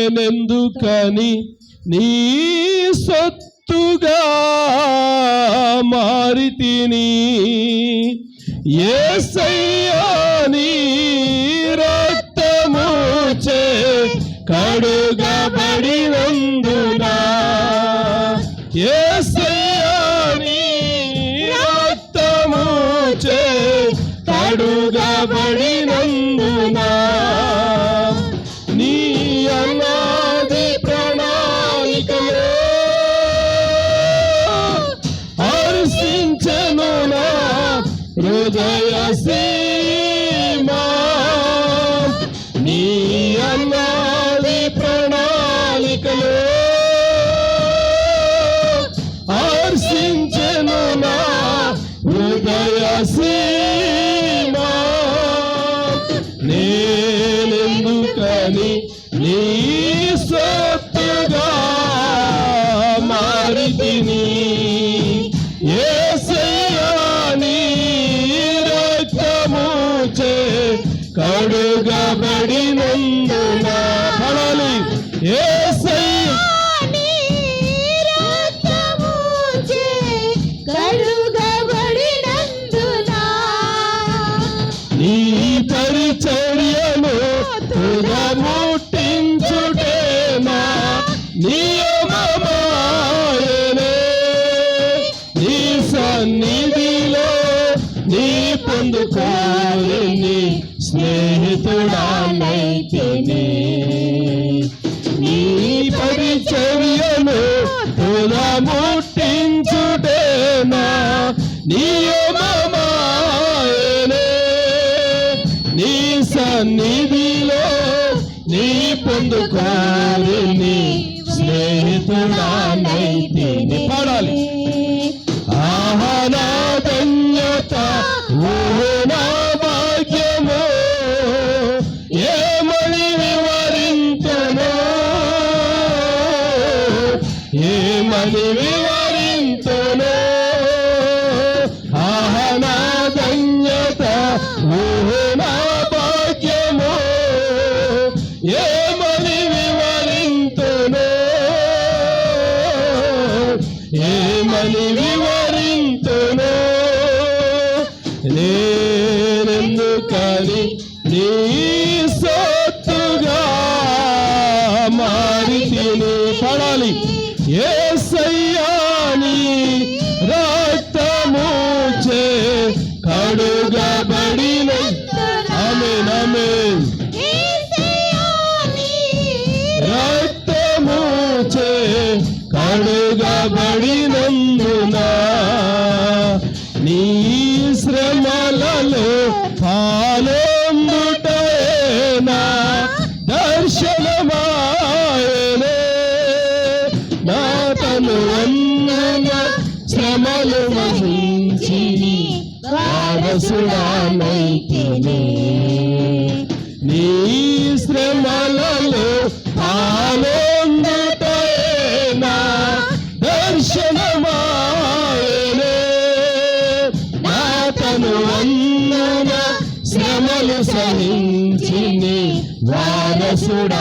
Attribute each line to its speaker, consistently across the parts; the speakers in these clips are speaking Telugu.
Speaker 1: నేనెందుకని నీ సొత్తుగా మారి మారితిని ఏసయ్యాని రక్తముచే కడుగబడి ఉందునా ఏ స్నేహితుడాలైతిని.
Speaker 2: నీ
Speaker 1: పరిచర్యను తులముట్టించుటేనా నియమమాయనే నీ సన్నిధిలో నీ పొందుకారిని స్నేహితుడా ఏమని వివరింతును? నేనెందుకని? నీ గ్రహించిని వారసుడానైతినే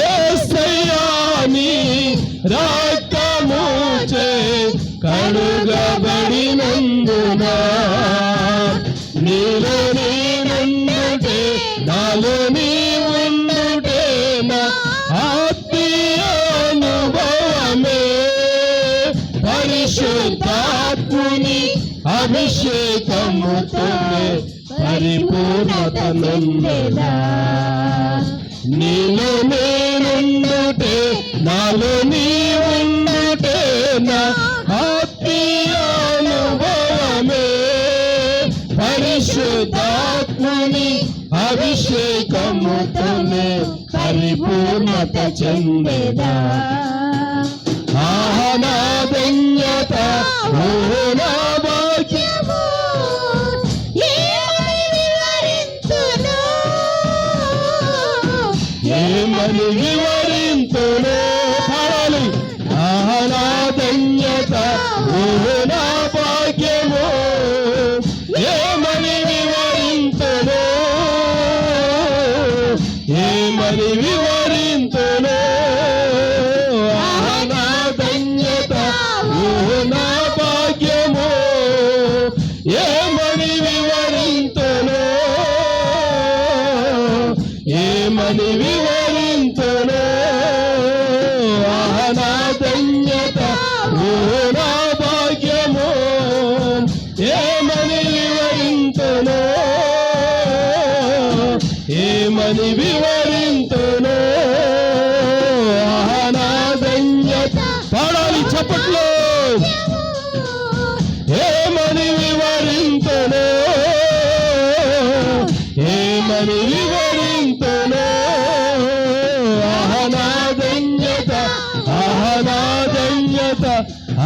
Speaker 1: ఏసయ్యాని రక్తముచే కడుగబడినందున. నీలో నేనుండుటే నాలో నీ ఉండుటే నా ఆత్మీయానుభవమే
Speaker 2: పరిశుద్ధాత్ముని
Speaker 1: అభిషేకముతోనే పరిపూర్ణత నందనా. నీలో నేనుండుటే నాలో నీ ఉండుటే నా ఆత్మీయానుభవమే పరిశుద్ధాత్మని అభిషేకముతమే పరిపూర్ణత చెందేదా. ఆహనాదన్యత ఓ నా
Speaker 2: ఏమని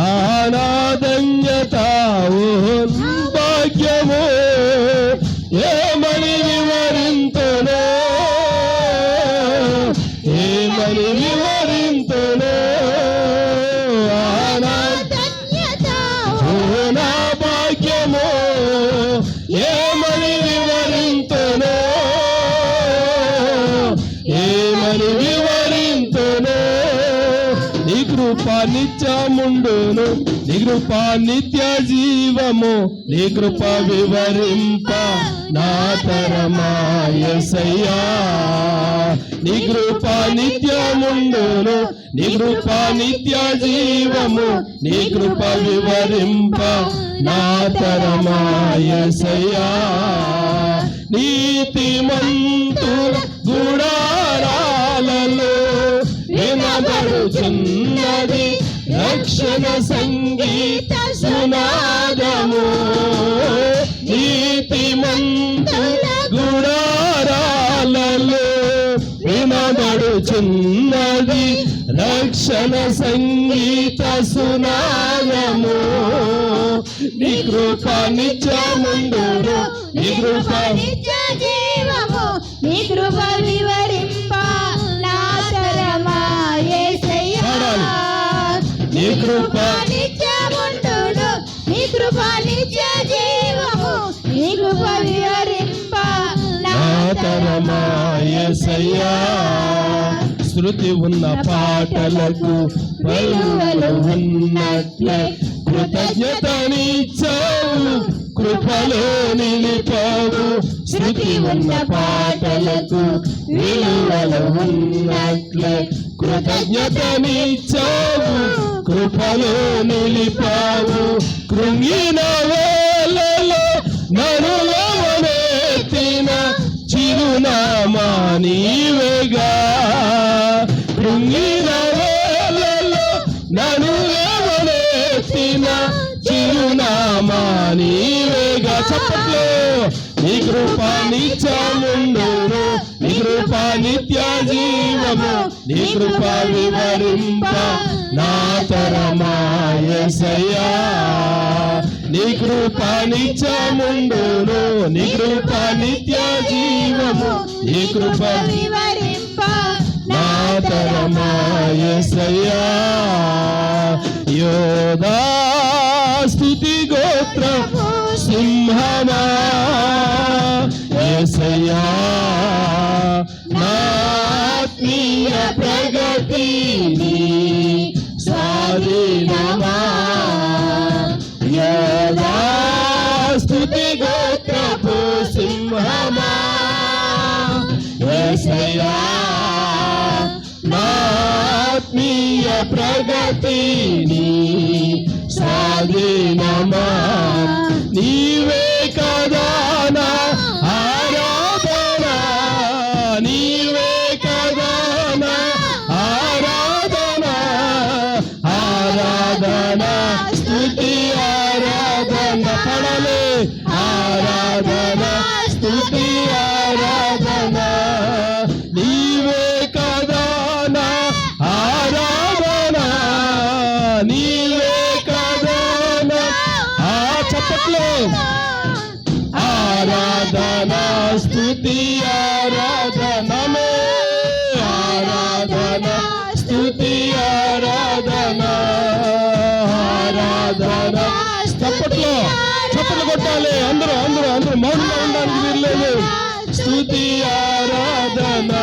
Speaker 1: ఆనాదన్యత ఆహ్లాదన్యత ఓ భాగ్యము ఏమని నీ కృప నిత్య జీవము నీ కృప వివరింప నా తరమాయసయ్యా. నీ కృప నిత్యముండును నీ కృప నిత్య జీవము నీ కృప వివరింప నా తరమాయసయ్యా. నీతిమంతుల గుడారాలలో వినబడుచున్నది రక్షణ సంగీత సునాదము నీతిమంతుల గుడారాలలో వినబడుచున్నది రక్షణ సంగీత సునాదము నీ కృప నిత్యముండును నీ కృప
Speaker 2: నిత్య జీవము నీ కృప వివరింప
Speaker 1: కృప
Speaker 2: నిత్యముండును నీ కృప నిత్య జీవము నీ కృప వివరింప నా
Speaker 1: నా
Speaker 2: తరమా
Speaker 1: తరమాయసయ్యా శృతి ఉన్న పాటలకు ఉన్నట్లే. కృతజ్ఞతనిచ్చావు కృపలో నిలిపావు శృతి ఉన్న పాటలకు విలువలు ఉన్నట్లే. కృతజ్ఞతనిచ్చావు కృపలో నిలిపావు కృంగిన వేళలో నన్ను చిరునామా నీవేగా కృంగిన నిత్యముండును నీ కృప నిత్య జీవము నీ కృప వివరింప నా తరమాయసయ్యా నీ కృప నిత్యముండును నీ కృప నిత్య జీవము నీ కృప
Speaker 2: వివరింప
Speaker 1: నా తరమాయసయ్యా యోదా స్తుతి గోత్రం సింహమా. ఏసయ్యా నాత్మీయ ప్రగతిని స్వాధీనమా? స్తుతి గోత్రపు సింహమా? ఏసయ్యా నాత్మీయ ప్రగతిని స్వాధీనమా? నీవే కదా నా ఆరాధనా.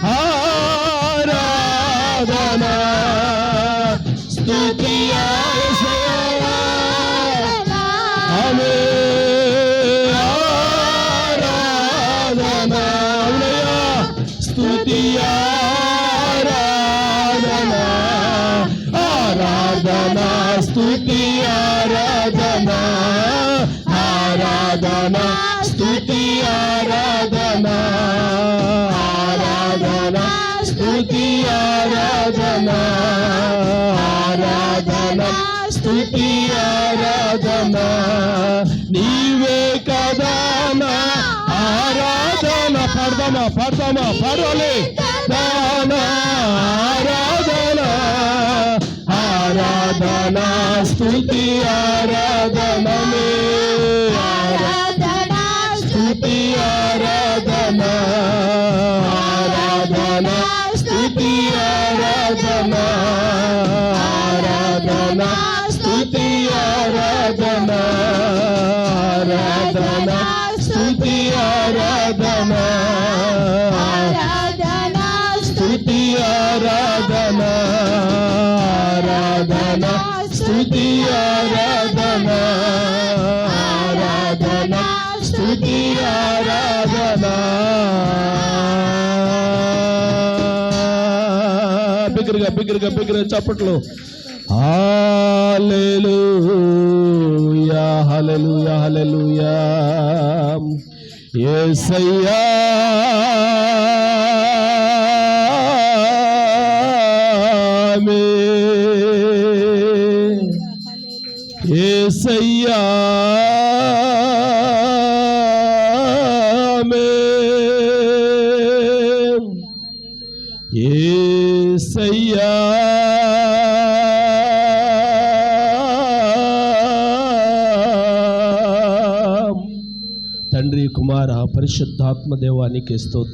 Speaker 1: స్తుతి ఆరాధన ఆరాధన స్తుతి ఆరాధన నీవే కదా నా ఆరాధన పాడదామా పాడదామా పాడాలి దాన ఆరాధన ఆరాధన స్తుతి
Speaker 2: ఆరాధనా
Speaker 1: బిగ్గరగా బిగ్గరగా చప్పట్లు. Hallelujah hallelujah hallelujah Yesayya. Yesayya. que esto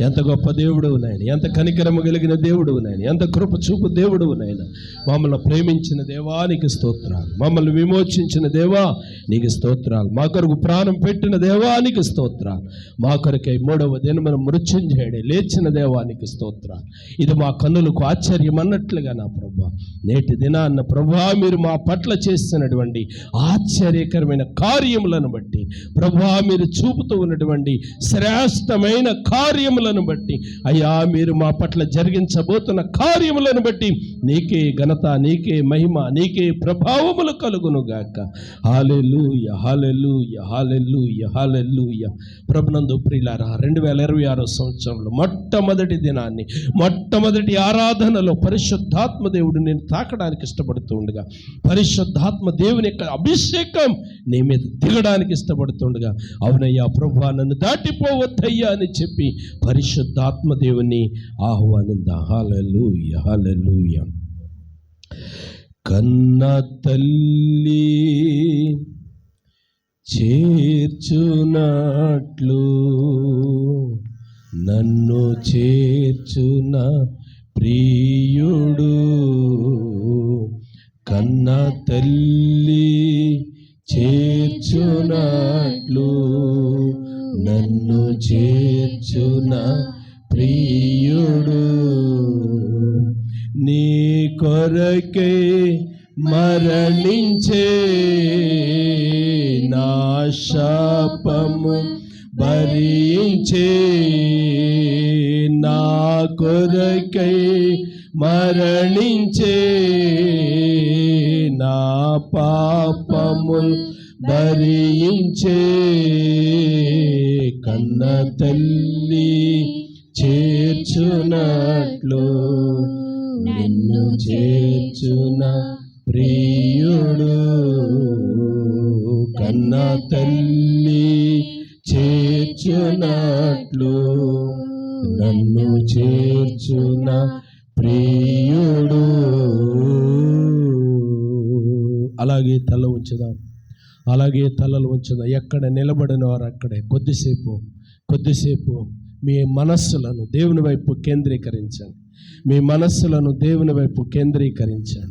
Speaker 1: ఎంత గొప్ప దేవుడు నాయన ఎంత కనికరము కలిగిన దేవుడు నాయన ఎంత కృప చూపు దేవుడు నాయన. మమ్మల్ని ప్రేమించిన దేవానికి స్తోత్రాలు. మమ్మల్ని విమోచించిన దేవా నీకు స్తోత్రాలు. మా కొరకు ప్రాణం పెట్టిన దేవానికి స్తోత్రాలు. మా కొరకై మూడవ దినమున మృత్యుంజయుడే లేచిన దేవానికి స్తోత్రాలు. ఇది మా కన్నులకు ఆశ్చర్యం అన్నట్లుగా నా ప్రభా. నేటి దినాన్న ప్రభా మీరు మా పట్ల చేస్తున్నటువంటి ఆశ్చర్యకరమైన కార్యములను బట్టి ప్రభా మీరు చూపుతూ ఉన్నటువంటి శ్రేష్టమైన కార్యములను బట్టి అయ్యా మీరు మా పట్ల జరిగించబోతున్న కార్యములను బట్టి నీకే ఘనత నీకే మహిమ నీకే ప్రభావములు కలుగునుగాక హాలెలూయ హాలెలూయ హాలెలూయ ప్రభునందు ప్రియులారా రెండు వేల ఇరవై ఆరో సంవత్సరంలో మొట్టమొదటి దినాన్ని మొట్టమొదటి ఆరాధనలో పరిశుద్ధాత్మ దేవుడు నేను తాకడానికి ఇష్టపడుతూ ఉండగా పరిశుద్ధాత్మ దేవుని యొక్క అభిషేకం నీ మీద దిగడానికి ఇష్టపడుతుండగా అవునయ్యా ప్రభు నన్ను దాటిపోవద్దయ్యా అని చెప్పి పరిశుద్ధాత్మ దేవుని ఆహ్వానింద హాలూయ హాలూయ కన్న తల్లి చేర్చునట్లు నన్ను చేర్చున ప్రియుడు. కన్న తల్లి చేర్చునట్లు చేర్చున ప్రియుడు. నీ కొరకే మరణించే నా శాపము భరించే నా కొరకై మరణించే నా పాపము భరించే కన్న తల్లి చేర్చునట్లు నిన్ను చేర్చున ప్రియుడు. కన్న తల్లి చేర్చునట్లు నన్ను చేర్చున ప్రియుడు. అలాగే తల ఉంచుదాం. అలాగే తలలు ఉంచిన ఎక్కడ నిలబడిన వారు అక్కడే. కొద్దిసేపు కొద్దిసేపు మీ మనస్సులను దేవుని వైపు కేంద్రీకరించండి. మీ మనస్సులను దేవుని వైపు కేంద్రీకరించండి.